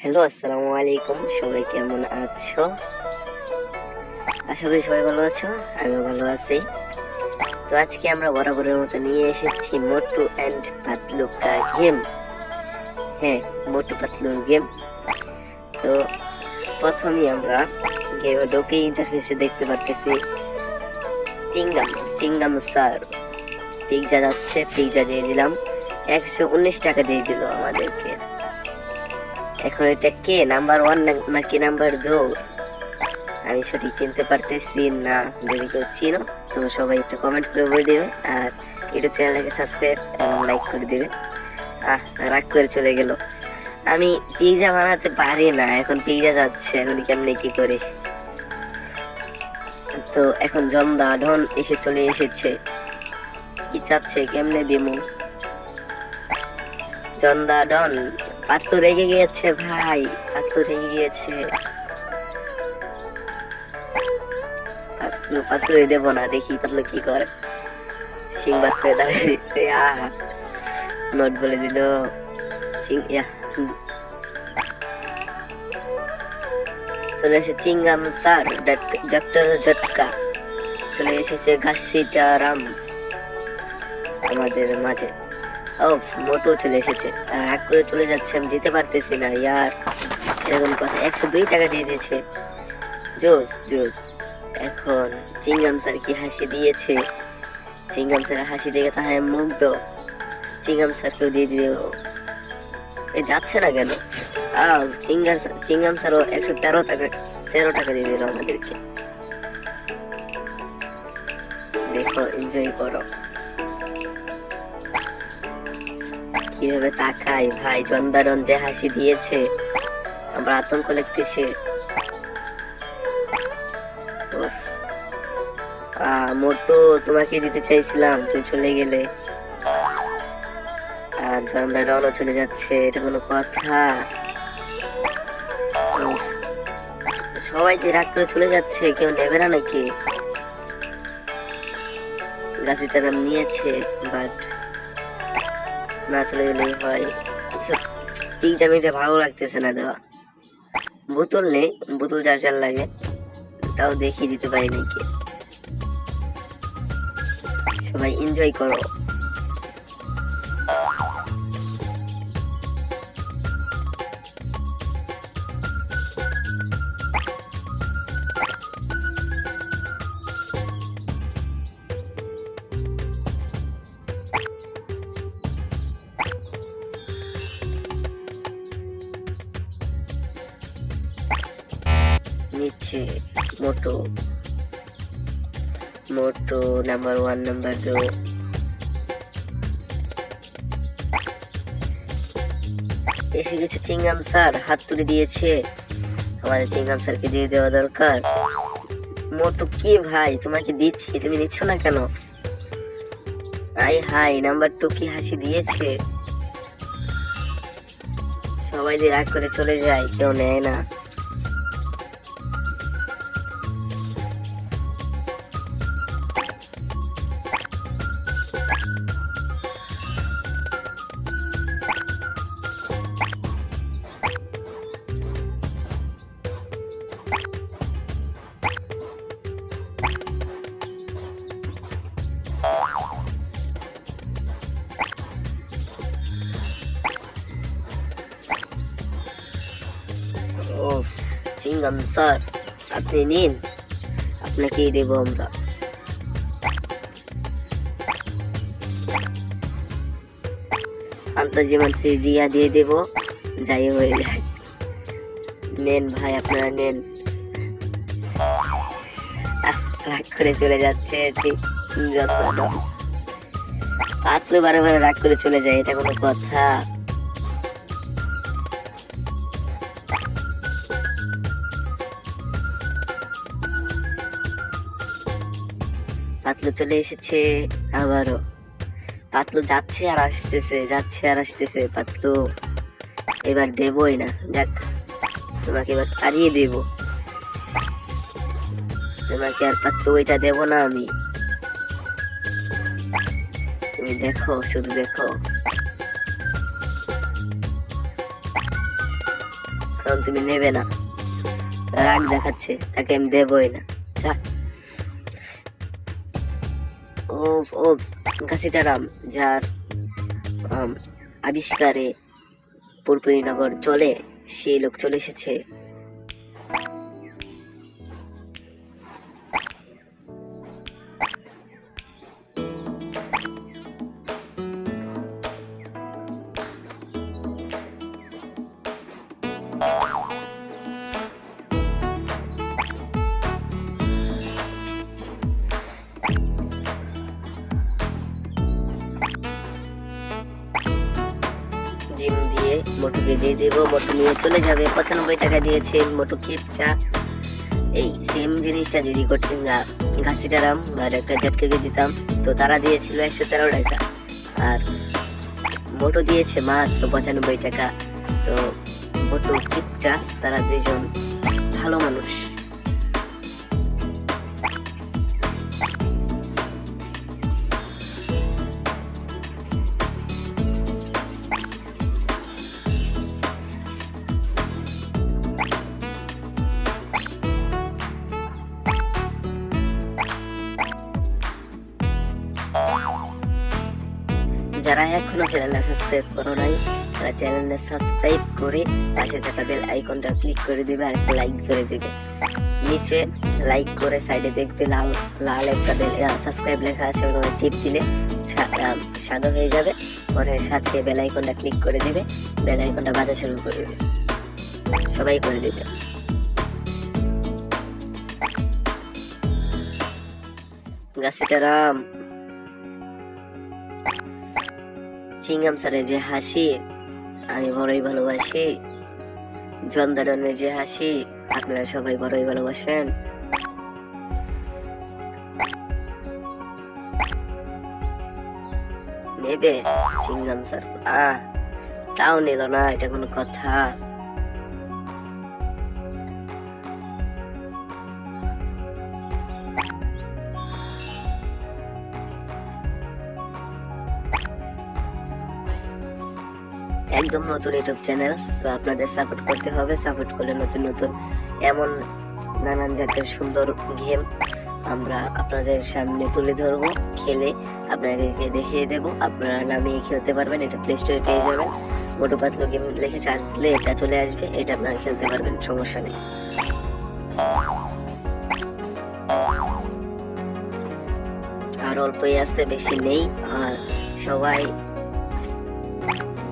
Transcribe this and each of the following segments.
Hello, আসসালামু আলাইকুম। সবাই কেমন আছো? আশা করি সবাই ভালো আছো, আমিও ভালো আছি। তো আজকে আমরা বরাবরের মতো নিয়ে এসেছি মোটু অ্যান্ড পাতলু কা গেম। হ্যাঁ মোটু পাতলুর গেম। তো প্রথমেই আমরা গেমে ঢুকে ইন্টারফেসে দেখতে পারতেছি। Chewing gum chewing gum sir. Pizza যাচ্ছে, পিৎজা দিয়ে দিলাম। একশো উনিশ টাকা দিয়ে দিল আমাদেরকে। এখন এটা কে? নাম্বার ওয়ান নাকি নাম্বার দু? আমি সঠিক চিনতে পারতেছি না। যদি কেউ চিনো, তো সবাই একটু কমেন্ট করে বলে দেবে। আর ইউটিউব চ্যানেলটাকে সাবস্ক্রাইব এবং লাইক করে দেবে। আহ, রাগ করে চলে গেল। আমি পিৎজা বানাতে পারি না। এখন পিৎজা যাচ্ছে। এখন কেমনে কি করি? তো এখন জন্দা ঢন এসে চলে এসেছে। কি চাচ্ছে, কেমনে দিমু? জন্দা ডন পাত্র রেগে গিয়েছে ভাই পাত্র রেগে গিয়েছে। পাতলু পাতলু দেব না, দেখি পাতলু কি করে। সিংবাদ করে দাঁড়িয়েছে আহ। নোট বলে দিল সিং ইয়া চলে এসে চিংগাম স্যার ডক্টর ঝটকা চলে এসেছে ঘাসিটা রাম। আমাদের মাঝে। ও মোটো চলে এসেছে। আর রাগ করে চলে যাচ্ছে, আমি যেতে পারতেছি না, ইয়ার। এরকম কথা, একশো দুই টাকা দিয়ে দিয়েছে। জোস জোস। এখন চিংগাম স্যার কি হাসি দিয়েছে? চিংগাম স্যার হাসি দেখে তাহলে মুগ্ধ। চিংগাম স্যারকেও দিয়ে দিও। এ যাচ্ছে না কেন? আহ চিঙ্গার চিংগাম স্যারও একশো তেরো টাকা তেরো টাকা দিয়ে দিল আমাদেরকে। দেখো এনজয় করো। কীভাবে তাকাই? ভাই জন্দারন যে হাসি দিয়েছে। আমার আতঙ্ক লাগতেছে। আহ, মোটু তোমাকে দিতে চাইছিলাম তুমি চলে গেলে। আর জন্দারনও চলে যাচ্ছে এটা কোনো কথা। সবাই যে রাগ করে চলে যাচ্ছে, কেউ নেবে না নাকি? গাছিটার নিয়েছে বাট না চলে গেলেই হয়। এসব পিকটা মিকটা ভালো লাগতেছে না দেওয়া। বোতল নেই, বোতল যার যার লাগে, তাও দেখিয়ে দিতে পারি নাকি সবাই এনজয় করো। নিচ্ছে মোটো। মোটো নাম্বার ওয়ান নাম্বার দু এসে গেছে চিংগাম স্যার হাত তুলে দিয়েছে। আমাদের চিংগাম স্যারকে দিয়ে দেওয়া দরকার। মোটু কি ভাই? তোমাকে দিচ্ছি, তুমি নিচ্ছ না কেন? আই হাই নাম্বার টু কি হাসি দিয়েছে? সবাই যে রাগ করে চলে যায়, কেউ নেয় না। চিংগাম স্যার, আপনি নিন। আপনাকেই দেবো আমরা। আন্তাজি মান্তাজি দিয়া দিয়ে দেবো। যাই হয়ে যায় নেন ভাই, আপনারা নেন। রাগ করে চলে যাচ্ছে যত পাতলু বারে বারে রাগ করে চলে যায়, এটা কোনো কথা। পাতলু চলে এসেছে আবারও। পাতলু যাচ্ছে আর আসতেছে, যাচ্ছে আর আসতেছে পাতলু। এবার দেবই না, যাক, তোমাকে এবার তাড়িয়ে দেব। তোমাকে আর পাতলু ওইটা দেব না আমি। তুমি দেখো, শুধু দেখো। কারণ তুমি নেবে না। রাগ দেখাচ্ছে, তাকে আমি দেবই না। যা ও ও ঘাসিটারাম যার আবিষ্কারে আবিষ্কারে নগর চলে সেই লোক চলে এসেছে। মোটুকে দিয়ে দেবো, মোটু নিয়ে চলে যাবে। পঁচানব্বই টাকা দিয়েছে মোটু কিপটা এই সেম জিনিসটা যদি করতে ঘাসিটারাম আর একটা ঝটকেকে দিতাম, তো তারা দিয়েছিল একশো তেরো টাকা। আর মোটু দিয়েছে মাত্র পঁচানব্বই টাকা। তো মোটু কিপটা তারা দুজন ভালো মানুষ। যারা এখনও চ্যানেলটা সাবস্ক্রাইব করো নাই, তারা চ্যানেলটা সাবস্ক্রাইব করে পাশে থাকা বেল আইকনটা ক্লিক করে দিবে আর একটা লাইক করে দিবে। নিচে লাইক করে সাইডে দেখবে লাল লাল একটা বেল সাবস্ক্রাইব লেখা আছে, ওখানে টিপ দিলে সাদা হয়ে যাবে। পরে সাথে বেল আইকনটা ক্লিক করে দিবে বেল আইকনটা বাজা শুরু করে দিবে। সবাই করে দিবে। গাছিটারাম চিংগাম স্যারের যে হাসি আমি বড়ই ভালোবাসি জন্দারনের যে হাসি আপনারা সবাই বড়ই ভালোবাসেন নেবে চিংগাম স্যার আহ তাও নিল না এটা কোনো কথা একদম নতুন ইউটিউব চ্যানেল, তো আপনাদের সাপোর্ট করতে হবে সাপোর্ট করলে নতুন নতুন এমন নানান জাতের সুন্দর গেম আমরা আপনাদের সামনে তুলে ধরবো, খেলে আপনাদেরকে দেখিয়ে দেব, আপনারা নামিয়ে খেলতে পারবেন, এটা প্লে স্টোরে পেয়ে যাবেন। মোটু পাতলো গেম লিখে চার্জ দিলে এটা চলে আসবে, এটা আপনারা খেলতে পারবেন, সমস্যা নেই। আর অল্পই আছে, বেশি নেই, আর সবাই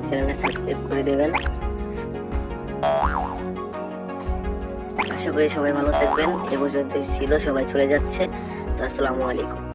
চ্যানেলটা সাবস্ক্রাইব করে দেবেন। আশা করি সবাই ভালো থাকবেন। এ পর্যন্ত ছিল, সবাই চলে যাচ্ছে। তো আসসালামু আলাইকুম।